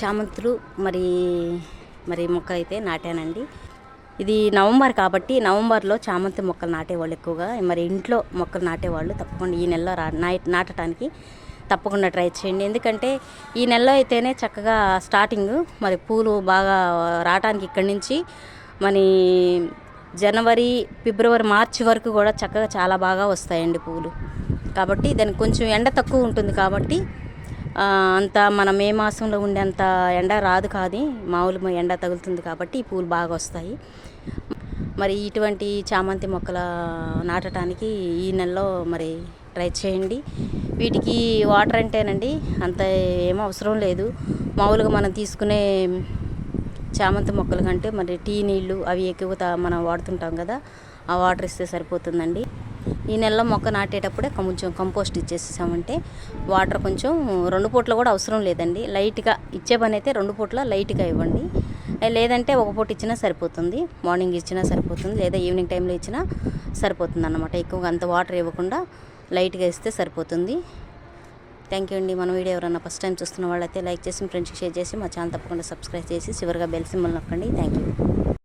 చామంతులు మరి మరి మొక్క అయితే నాటానండి. ఇది నవంబర్ కాబట్టి నవంబర్లో చామంతి మొక్కలు నాటేవాళ్ళు ఎక్కువగా. మరి ఇంట్లో మొక్కలు నాటేవాళ్ళు తప్పకుండా ఈ నెలలో రా నాటడానికి తప్పకుండా ట్రై చేయండి. ఎందుకంటే ఈ నెలలో అయితేనే చక్కగా స్టార్టింగ్ మరి పూలు బాగా రావడానికి ఇక్కడి నుంచి మరి జనవరి ఫిబ్రవరి మార్చి వరకు కూడా చక్కగా చాలా బాగా వస్తాయండి పూలు. కాబట్టి దానికి కొంచెం ఎండ తక్కువ ఉంటుంది కాబట్టి అంత మన మే మాసంలో ఉండేంత ఎండ రాదు కాదు. మామూలు ఎండ తగులుతుంది కాబట్టి ఈ పూలు బాగా వస్తాయి. మరి ఇటువంటి చామంతి మొక్కల నాటడానికి ఈ నెలలో మరి ట్రై చేయండి. వీటికి వాటర్ అంటేనండి అంత ఏం అవసరం లేదు. మామూలుగా మనం తీసుకునే చామంతి మొక్కల కంటే మరి టీ నీళ్ళు అవి ఎక్కువ మనం వాడుతుంటాం కదా ఆ వాటర్ ఇస్తే సరిపోతుందండి. ఈ నెలలో మొక్క నాటేటప్పుడే కొంచెం కంపోస్ట్ ఇచ్చేసామంటే వాటర్ కొంచెం రెండు పూట్ల కూడా అవసరం లేదండి. లైట్గా ఇచ్చే పని అయితే రెండు పూట్ల లైట్గా ఇవ్వండి. లేదంటే ఒక పూట ఇచ్చినా సరిపోతుంది. మార్నింగ్ ఇచ్చినా సరిపోతుంది. లేదా ఈవినింగ్ టైంలో ఇచ్చినా సరిపోతుంది అన్నమాట ఎక్కువగా అంత వాటర్ ఇవ్వకుండా లైట్గా ఇస్తే సరిపోతుంది. థ్యాంక్ యూ అండి. మన వీడియో ఎవరైనా ఫస్ట్ టైం చూస్తున్న వాళ్ళైతే లైక్ చేసి ఫ్రెండ్స్కి షేర్ చేసి మా ఛానల్ తప్పకుండా సబ్స్క్రైబ్ చేసి చివరిగా బెల్ సింబల్ నొక్కండి. Thank you.